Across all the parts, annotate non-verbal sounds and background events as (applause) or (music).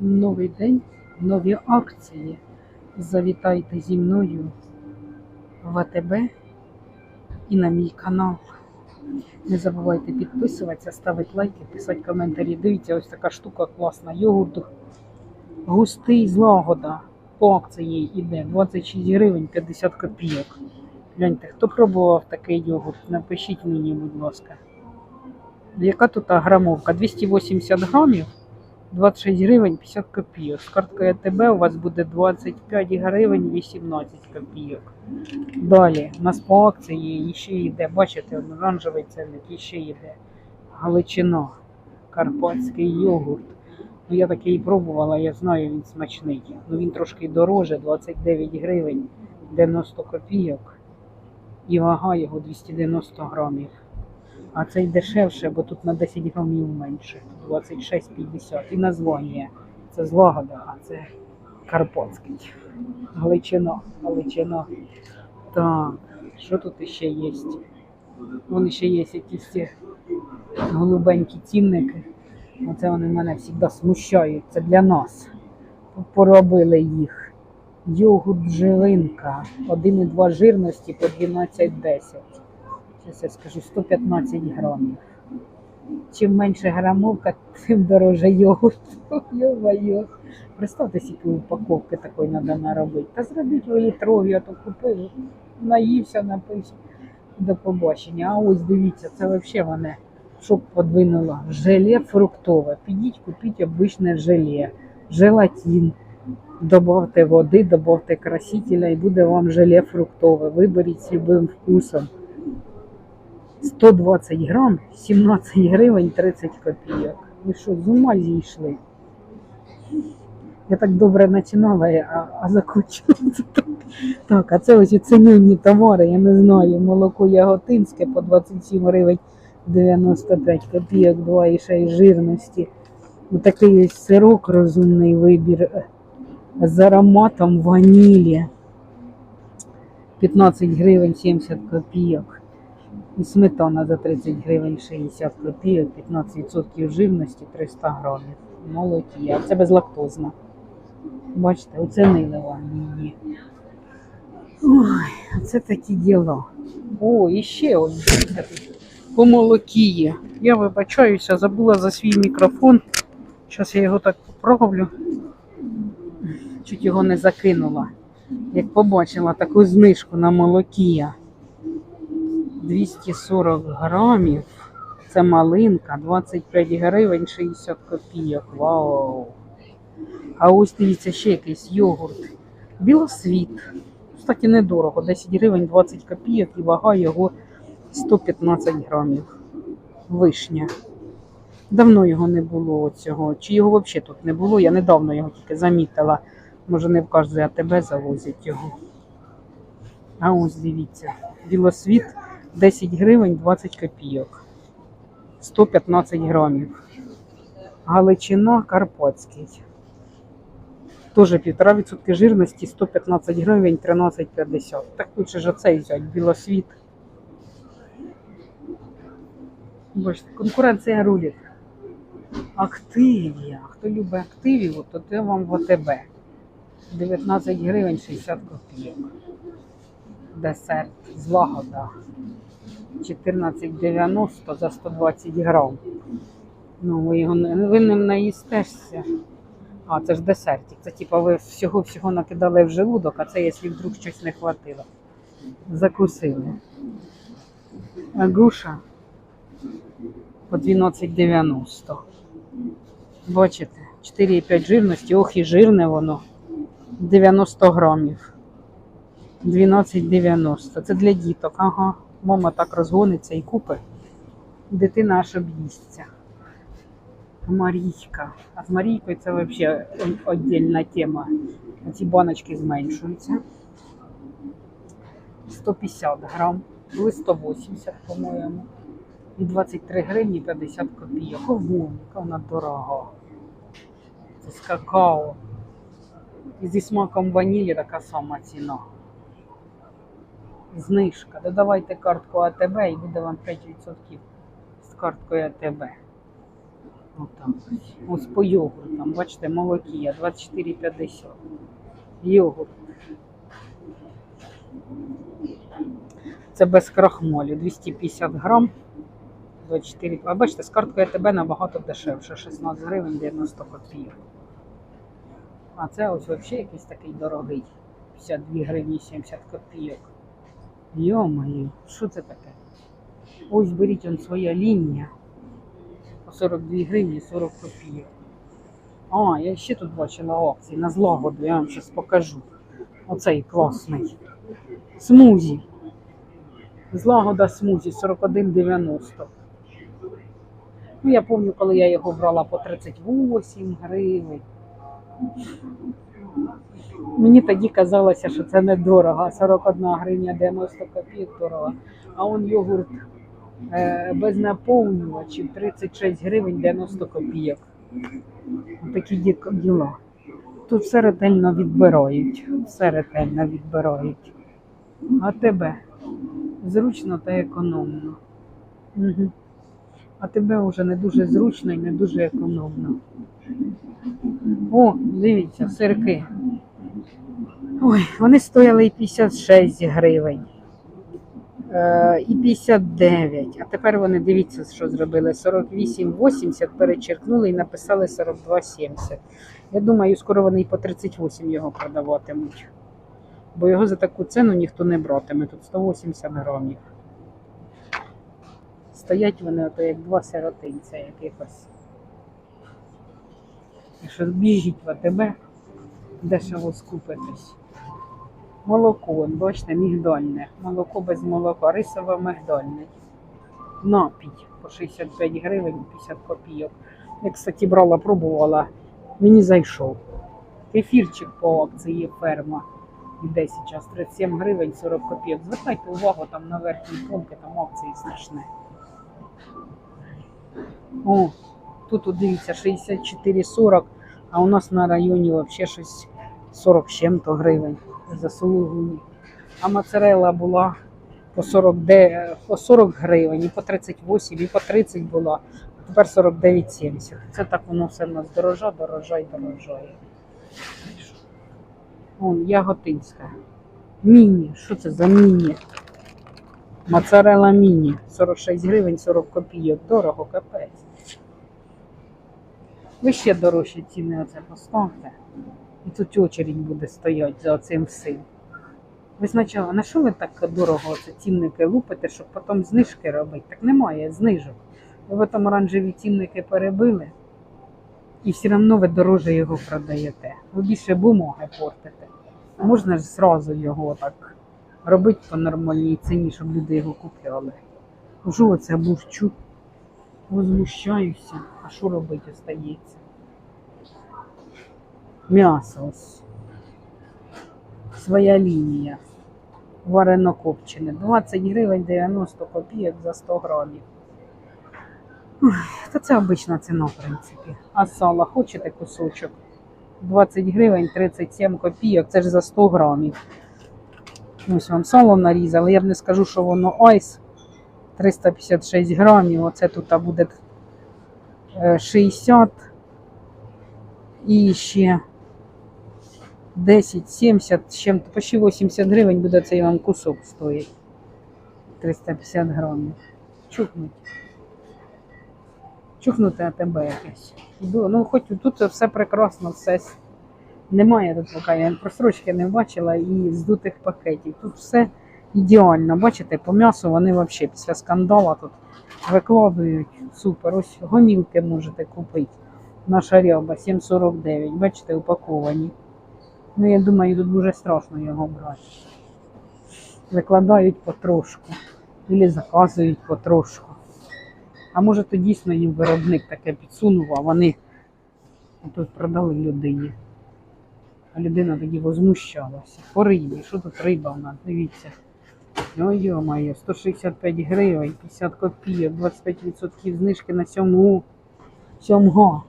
Новий день, нові акції. Завітайте зі мною в АТБ і на мій канал. Не забувайте підписуватися, ставити лайки, писати коментарі. Дивіться, ось така штука класна. Йогурт густий з лагода. По акції йде 26 гривень 50 копійок. Гляньте, хто пробував такий йогурт? Напишіть мені, будь ласка. Яка тут грамовка? 280 грамів, 26 гривень 50 копійок. З карткою АТБ у вас буде 25 гривень 18 копійок. Далі, у нас по акції ще йде, бачите, оранжевий ценник ще йде. Галичина, карпатський йогурт. Ну, я такий пробувала, я знаю, він смачний. Ну він трошки дороже, 29 гривень 90 копійок. І вага його 290 грамів. А цей дешевше, бо тут на 10 грамів менше. 26,50. І названня. Це злагода, а це Карпатський. Галичина, Галичина. Так, що тут ще є? Вон ще є якісь ці голубенькі цінники. Оце вони мене завжди смущають. Це для нас. Поробили їх. Йогурт жилинка. 1,2 жирності по 12,10. Зараз я скажу 115 грамів. Чим менше грамовка, тим дороже йогурт. (laughs) Йо-моє. Представте, скільки упаковки такої треба наробити. Та зробіть ви літрові, а то купив, наївся, напився. До побачення. А ось дивіться, це взагалі мене щоб подвинуло. Желе фруктове. Підіть, купіть обичне желе, желатин. Добавте води, добавте красителя і буде вам желе фруктове. Виберіть з любим вкусом. 120 грам, 17 гривень 30 копійок. Ви що, з ума зійшли? Я так добре починала, а, а закінчила так. Так, а це ось оцінювані товари, я не знаю. Молоко яготинське по 27 гривень 95 копійок, 2,6 жирності. Отакий ось сирок розумний вибір е, з ароматом ванілі. 15 гривень 70 копійок. І сметана за 30 гривень 60 копійок, 15% жирності 300 грамів. Молоді. А це безлактозна. Бачите, оцінили вам її. Ой, це такі діла. О, і ще ось по молокі є. Я вибачаюся, забула за свій мікрофон. Зараз я його так поправлю. Чуть його не закинула. Як побачила таку знижку на молокія. 240 грамів. Це малинка, 25 гривень 60 копійок. Вау! А ось дивіться ще якийсь йогурт. Білосвіт. Кстати, недорого. 10 гривень 20 копійок і вага його 115 грамів. Вишня. Давно його не було цього. Чи його взагалі тут не було? Я недавно його тільки замітила. Може не в кожне АТБ завозять його. А ось дивіться. Білосвіт 10 гривень 20 копійок. 115 грамів. Галичина Карпатський. Теж 1,5% жирності, 115 гривень, 13,50. Так лучше ж оцей взяти, білосвіт. Бачите, конкуренція рулить. Активія. Хто любить активію, то це вам в ОТБ. 19 гривень 60 копійок. Десерт з лагода. 14,90 за 120 грам. Ну, ви його ви ним наїстешся. А, це ж десертик. Це типа ви всього-всього накидали в желудок, а це якщо вдруг щось не хватило. Закусили. А груша по 12,90. Бачите, 4,5 жирності, ох і жирне воно. 90 грамів. 12,90. Це для діток. Ага. Мама так розгониться і купить. Дитина аж об'їсться. Марійка. А з Марійкою це взагалі віддільна тема. Ці баночки зменшуються. 150 грам, були 180, по-моєму. І 23 гривні 50 копійок. Ого, яка вона дорога. Це з какао. І зі смаком ванілі така сама ціна. Знижка. Додавайте картку АТБ і буде вам 5% з карткою АТБ. Ось. Ось по йогуртам. Бачите, молокія 24,50. Йогурт. Це без крахмалю. 250 грам. 24. А бачите, з карткою АТБ набагато дешевше. 16 гривень 90 копійок. А це ось взагалі якийсь такий дорогий. 52 гривні 70 копійок. Йо-моє, що це таке? Ось беріть он своя лінія. По 42 гривні 40 копійок. А, я ще тут бачила акції на злагоду, я вам зараз покажу. Оцей класний. Смузі. Злагода смузі 41,90. Ну, я пам'ятаю, коли я його брала по 38 гривень. Мені тоді казалося, що це недорого, 41 гривня 90 копійок дорого. А он йогурт е, без наповнювачів 36 гривень 90 копійок. Такі ді- діла. Тут все ретельно відбирають. Все ретельно відбирають. А тебе зручно та економно. Угу. А тебе вже не дуже зручно і не дуже економно. О, дивіться, сирки. Ой, вони стояли і 56 гривень. Е, і 59. А тепер вони дивіться, що зробили. 48,80 перечеркнули і написали 42,70. Я думаю, скоро вони і по 38 його продаватимуть. Бо його за таку ціну ніхто не братиме. Тут 180 грамів. Стоять вони ото як два сиротинця якихось. Якщо біжіть в АТБ, дешево скупитись. Молоко, бачите, мігдальне. Молоко без молока, рисове мигдальне. Напій по 65 гривень 50 копійок. Я, кстати, брала, пробувала. Мені зайшов. Кефірчик по акції ферма. Іде зараз 37 гривень 40 копійок. Звертайте увагу, там на верхній полці там акції смішні. О, тут дивіться 64,40, а у нас на районі взагалі щось 40 з чим-то гривень за сулугуні. А моцарелла була по 40, де- по 40 гривень, і по 38, і по 30 була, а тепер 49,70. Це так воно все в нас дорожа, дорожа і дорожає. Вон, яготинська. Міні. Що це за міні? Моцарелла міні. 46 гривень 40 копійок. Дорого, капець. Ви ще дорожчі ціни оце поставте. І тут очередь буде стояти за цим всім. Ви спочатку, на що ви так дорого це цінники лупите, щоб потім знижки робити? Так немає знижок. Ви там оранжеві цінники перебили, і все одно ви дороже його продаєте. Ви більше бумаги портите. Можна ж зразу його так робити по нормальній ціні, щоб люди його купляли. Кажу, оце бурчу, возмущаюся. А що робити остається? М'ясо ось. Своя лінія. Варено копчене. 20 гривень 90 копійок за 100 грамів. Та це обична ціна, в принципі. А сала хочете кусочок? 20 гривень 37 копійок, це ж за 100 грамів. Ось вам сало нарізали. Я б не скажу, що воно айс. 356 грамів. Оце тут буде е, 60 і ще 10, 70, з чим-то, почти 80 гривень буде цей вам кусок стоїть. 350 грамів. Чухнуть. Чухнути на тебе якесь. Ну, хоч тут все прекрасно, все. Немає тут поки я просрочки не бачила і здутих пакетів. Тут все ідеально. Бачите, по м'ясу вони взагалі після скандалу тут викладають. Супер. Ось гомілки можете купити. Наша ряба 7,49. Бачите, упаковані. Ну, я думаю, тут дуже страшно його брати. Викладають потрошку. Або заказують потрошку. А може то дійсно їм виробник таке підсунув, а вони тут продали людині. А людина тоді возмущалася. По рибі, що тут риба в нас? Дивіться. Ой, йо-моє, 165 гривень, 50 копійок, 25% знижки на сьому сьомга.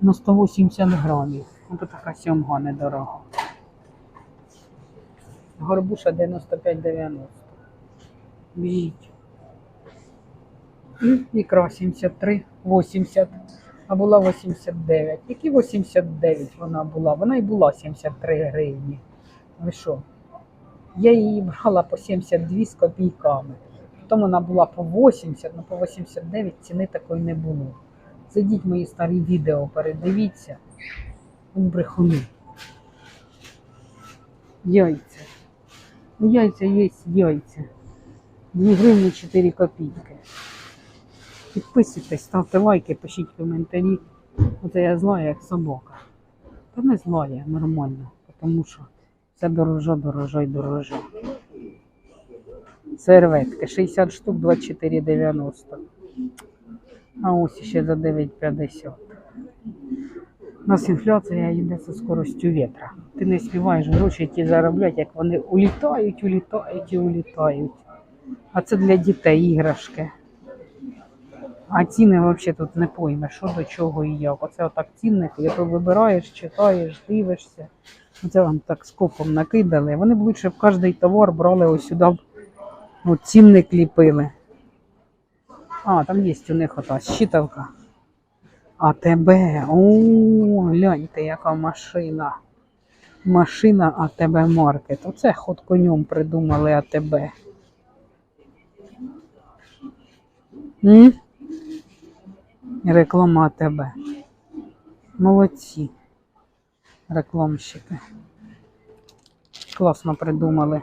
На 180 грамів. Ось така сьомга недорога. Горбуша 95,90. Біжіть. Ікра 73, 80, а була 89. Які 89 вона була? Вона і була 73 гривні. Ви що? Я її брала по 72 з копійками. Потім вона була по 80, ну по 89 ціни такої не було. Зайдіть мої старі відео, передивіться. Он брехуни. Яйця. Яйця є яйця. 2 гривні 4 копійки. Підписуйтесь, ставте лайки, пишіть коментарі. Оце я зла, як собака. Та не зла нормально, тому що все дорожа, дорожа й дорожа. Серветки 60 штук 24,90. А ось ще за 9,50. У нас інфляція йде зі скоростю вітра. Ти не співаєш гроші, які заробляють, як вони улітають, улітають і улітають. А це для дітей іграшки. А ціни взагалі тут не пойме, що до чого і як. Оце отак цінники, я то вибираєш, читаєш, дивишся. Оце вам так скопом накидали. Вони б лучше б кожний товар брали ось сюди, от цінник ліпили. А, там є у них ота АТБ. О, гляньте, яка машина. Машина АТБ Маркет. Оце ход конем придумали АТБ. М? Реклама АТБ. Молодці. Рекламщики. Класно придумали.